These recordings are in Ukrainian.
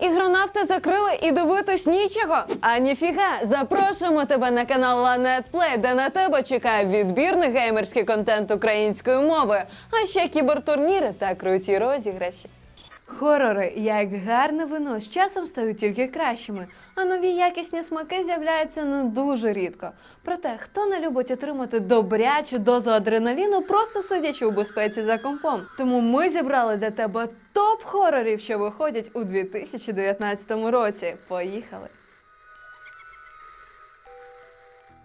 Ігронавти закрили і дивитись нічого. А ніфіга, запрошуємо тебе на канал Ланет Плей, де на тебе чекає відбірний геймерський контент українською мовою, а ще кібертурніри та круті розіграші. Хорори, як гарне вино, з часом стають тільки кращими, а нові якісні смаки з'являються не дуже рідко. Проте, хто не любить отримати добрячу дозу адреналіну, просто сидячи у безпеці за компом. Тому ми зібрали для тебе топ хорорів, що виходять у 2019 році. Поїхали!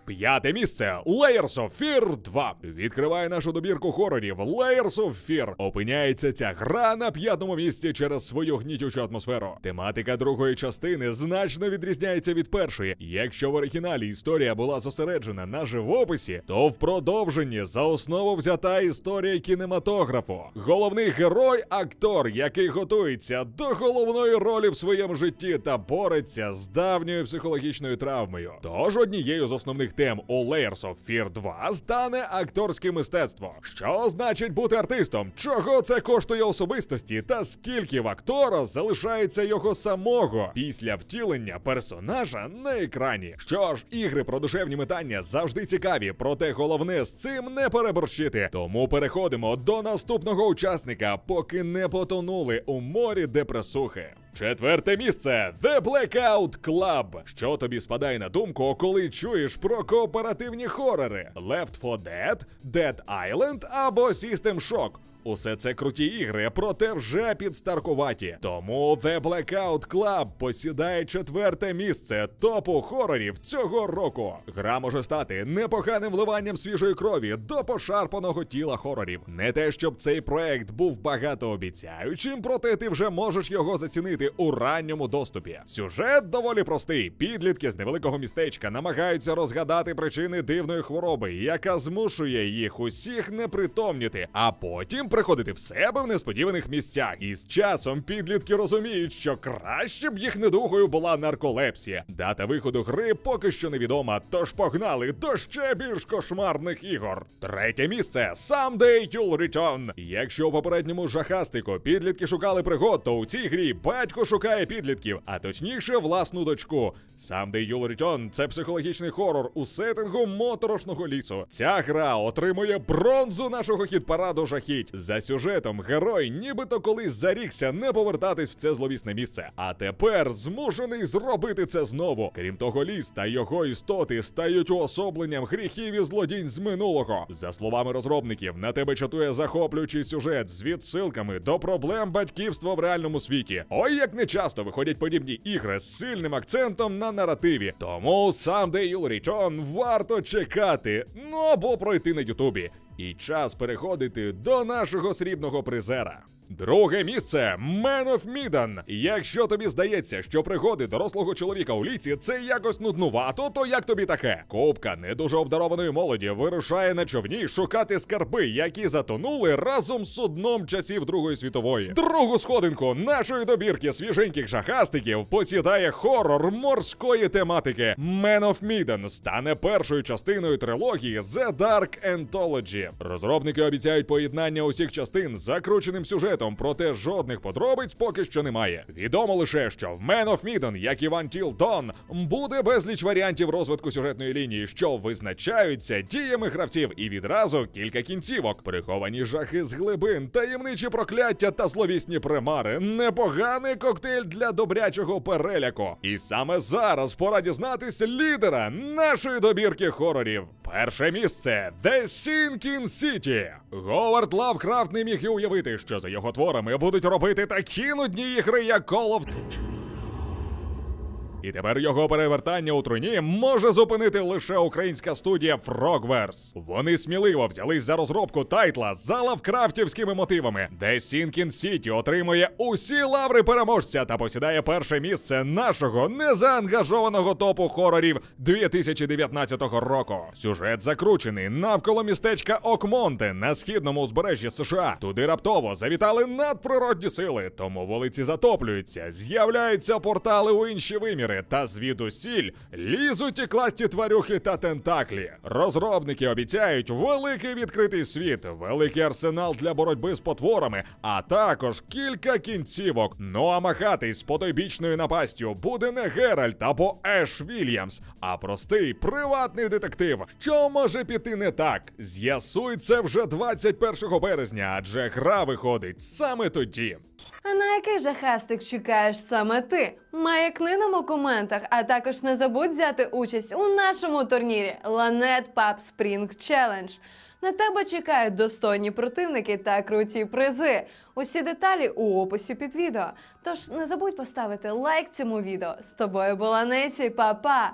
П'яте місце Layers of Fear 2. Відкриває нашу добірку хорорів Layers of Fear. Опиняється ця гра на п'ятому місці через свою гнітючу атмосферу. Тематика другої частини значно відрізняється від першої. Якщо в оригіналі історія була зосереджена на живописі, то в продовженні за основу взята історія кінематографу. Головний герой актор, який готується до головної ролі в своєму житті та бореться з давньою психологічною травмою. Тож однією з основних тем у Layers of Fear 2 стане акторське мистецтво. Що значить бути артистом? Чого це коштує особистості? Та скільки в актора залишається його самого після втілення персонажа на екрані? Що ж, ігри про душевні метання завжди цікаві, проте головне з цим не переборщити. Тому переходимо до наступного учасника, поки не потонули у морі депресухи. Четверте місце The Blackout Club. Що тобі спадає на думку, коли чуєш про кооперативні хорори? Left 4 Dead, Dead Island або System Shock? Усе це круті ігри, проте вже підстаркуваті. Тому The Blackout Club посідає четверте місце топу хорорів цього року. Гра може стати непоганим вливанням свіжої крові до пошарпаного тіла хорорів. Не те, щоб цей проект був багатообіцяючим, проте ти вже можеш його зацінити у ранньому доступі. Сюжет доволі простий. Підлітки з невеликого містечка намагаються розгадати причини дивної хвороби, яка змушує їх усіх непритомніти, а потім приходити в себе в несподіваних місцях. І з часом підлітки розуміють, що краще б їх недугою була нарколепсія. Дата виходу гри поки що невідома, тож погнали до ще більш кошмарних ігор. Третє місце Someday You'll Return. Якщо у попередньому жахастику підлітки шукали пригод, то у цій грі батько шукає підлітків, а точніше власну дочку. Someday You'll Return – це психологічний хорор у сеттингу моторошного лісу. Ця гра отримує бронзу нашого хіт-параду жахіть. За сюжетом герой нібито колись зарікся не повертатись в це зловісне місце, а тепер змушений зробити це знову. Крім того, ліс та його істоти стають уособленням гріхів і злодінь з минулого. За словами розробників, на тебе чатує захоплюючий сюжет з відсилками до проблем батьківства в реальному світі. Ой, як не часто виходять подібні ігри з сильним акцентом на наративі. Тому Someday You'll Return варто чекати, ну або пройти на Ютубі. І час переходити до нашого срібного призера. Друге місце Man of Medan. Якщо тобі здається, що пригоди дорослого чоловіка у ліці це якось нуднувато, то як тобі таке? Купка не дуже обдарованої молоді вирушає на човні шукати скарби, які затонули разом з судном часів Другої світової. Другу сходинку нашої добірки свіженьких жахастиків посідає хорор морської тематики. Man of Medan стане першою частиною трилогії The Dark Anthology. Розробники обіцяють поєднання усіх частин з закрученим сюжетом проте жодних подробиць поки що немає. Відомо лише, що в Man of Medan, як і в Until Dawn, буде безліч варіантів розвитку сюжетної лінії, що визначаються діями гравців, і відразу кілька кінцівок, приховані жахи з глибин, таємничі прокляття та зловісні примари. Непоганий коктейль для добрячого переляку. І саме зараз пора дізнатись лідера нашої добірки хорорів. Перше місце The Sinking City. Говард Лавкрафт не міг і уявити, що за його творами будуть робити такі нудні ігри, як Call of і тепер його перевертання у труні може зупинити лише українська студія Frogverse. Вони сміливо взялись за розробку тайтла за лавкрафтівськими мотивами, де Sinking City отримує усі лаври переможця та посідає перше місце нашого незаангажованого топу хорорів 2019 року. Сюжет закручений навколо містечка Окмонте на східному узбережжі США. Туди раптово завітали надприродні сили, тому вулиці затоплюються, з'являються портали у інші виміри. Монстри та звідусіль лізуть і класті тварюхи та тентаклі. Розробники обіцяють великий відкритий світ, великий арсенал для боротьби з потворами, а також кілька кінцівок. Ну а махатись з потойбічною напастю буде не Геральт або Еш Вільямс, а простий приватний детектив. Що може піти не так? З'ясуй це вже 21 березня, адже гра виходить саме тоді. А на який же хастик чекаєш саме ти? Маякни нам у коментах, а також не забудь взяти участь у нашому турнірі Lanet Pub Spring Challenge. На тебе чекають достойні противники та круті призи. Усі деталі у описі під відео. Тож не забудь поставити лайк цьому відео. З тобою була Несі, па-па!